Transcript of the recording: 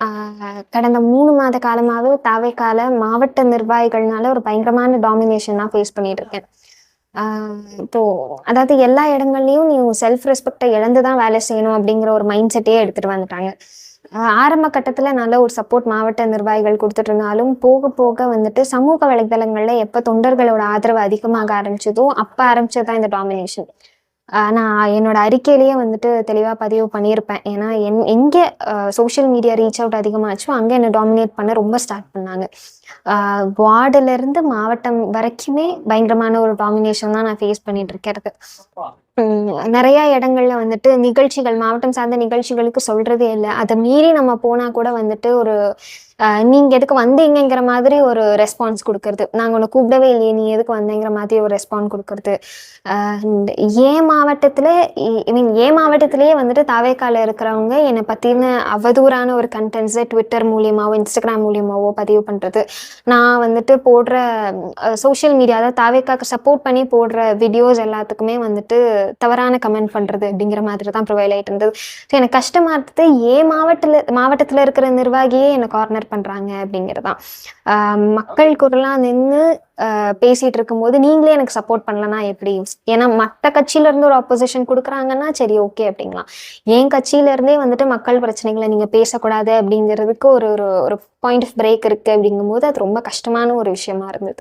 ஆஹ் கடந்த மூணு மாத காலமாகவே தாவைக்கால மாவட்ட நிர்வாகிகள்னால ஒரு பயங்கரமான டாமினேஷன் தான் ஃபேஸ் பண்ணிட்டு இருக்கேன் ஆஹ் இப்போ அதாவது எல்லா இடங்கள்லையும் நீ செல்ஃப் ரெஸ்பெக்டை இழந்து தான் வேலை செய்யணும் அப்படிங்கிற ஒரு மைண்ட் செட்டே எடுத்துட்டு வந்துட்டாங்க. ஆஹ் ஆரம்ப கட்டத்தில் நல்ல ஒரு சப்போர்ட் மாவட்ட நிர்வாகிகள் கொடுத்துட்டு இருந்தாலும் போக போக வந்துட்டு சமூக வலைதளங்கள்ல எப்போ தொண்டர்களோட ஆதரவு அதிகமாக ஆரம்பிச்சதோ அப்போ ஆரம்பிச்சது தான் இந்த டாமினேஷன் நான் என்னோட அறிக்கையிலேயே வந்துட்டு தெளிவாக பதிவு பண்ணியிருப்பேன். ஏன்னா என் எங்கே சோஷியல் மீடியா ரீச் அவுட் அதிகமாச்சோ அங்கே என்னை டாமினேட் பண்ண ரொம்ப ஸ்டார்ட் பண்ணாங்க. வார்டுல இருந்து மாவட்டம் வரைக்குமே பயங்கரமான ஒரு டாமினேஷன் தான் நான் ஃபேஸ் பண்ணிட்டு இருக்கிறது உம் நிறைய இடங்கள்ல வந்துட்டு நிகழ்ச்சிகள் மாவட்டம் சார்ந்த நிகழ்ச்சிகளுக்கு சொல்றதே இல்லை. அதை மீறி நம்ம போனா கூட வந்துட்டு ஒரு நீங்கள் எதுக்கு வந்தீங்கங்கிற மாதிரி ஒரு ரெஸ்பான்ஸ் கொடுக்கறது. நாங்கள் உன்னை கூப்பிடவே இல்லையே நீ எதுக்கு வந்தேங்கிற மாதிரி ஒரு ரெஸ்பான்ஸ் கொடுக்கறது. ஆஹ் மாவட்டத்தில் ஏன் ஐ மீன் ஏன் மாவட்டத்திலேயே வந்துட்டு தாவேக்கால இருக்கிறவங்க என்னை பற்றின அவதூறான ஒரு கண்டென்ட்ஸை ட்விட்டர் மூலியமாகவோ இன்ஸ்டாகிராம் மூலியமாகவோ பதிவு பண்ணுறது நான் வந்துட்டு போடுற சோஷியல் மீடியாவில் தாவேக்காக்கு சப்போர்ட் பண்ணி போடுற வீடியோஸ் எல்லாத்துக்குமே வந்துட்டு தவறான கமெண்ட் பண்ணுறது அப்படிங்கிற மாதிரி தான் ப்ரொவைல் ஆயிட்டு இருந்தது. ஸோ எனக்கு கஷ்டமாக இருந்தது. ஏன் மாவட்டத்தில் மாவட்டத்தில் இருக்கிற நிர்வாகியே என்னை கார்னர் பண்றாங்க அப்படிங்கிறது தான் மக்கள் குரலாக நின்று பேசிட்டு இருக்கும்போது நீங்களே எனக்கு சப்போர்ட் பண்ணலன்னா எப்படி? ஏன்னா மற்ற கட்சியில இருந்து ஒரு ஆப்போசிஷன் கொடுக்குறாங்கன்னா சரி ஓகே அப்படிங்களாம் என் கட்சியில இருந்தே வந்துட்டு மக்கள் பிரச்சனைகளை நீங்க பேசக்கூடாது அப்படிங்கிறதுக்கு ஒரு ஒரு ஒரு பாயிண்ட் ஆஃப் பிரேக் இருக்கு அப்படிங்கும்போது அது ரொம்ப கஷ்டமான ஒரு விஷயமா இருந்தது.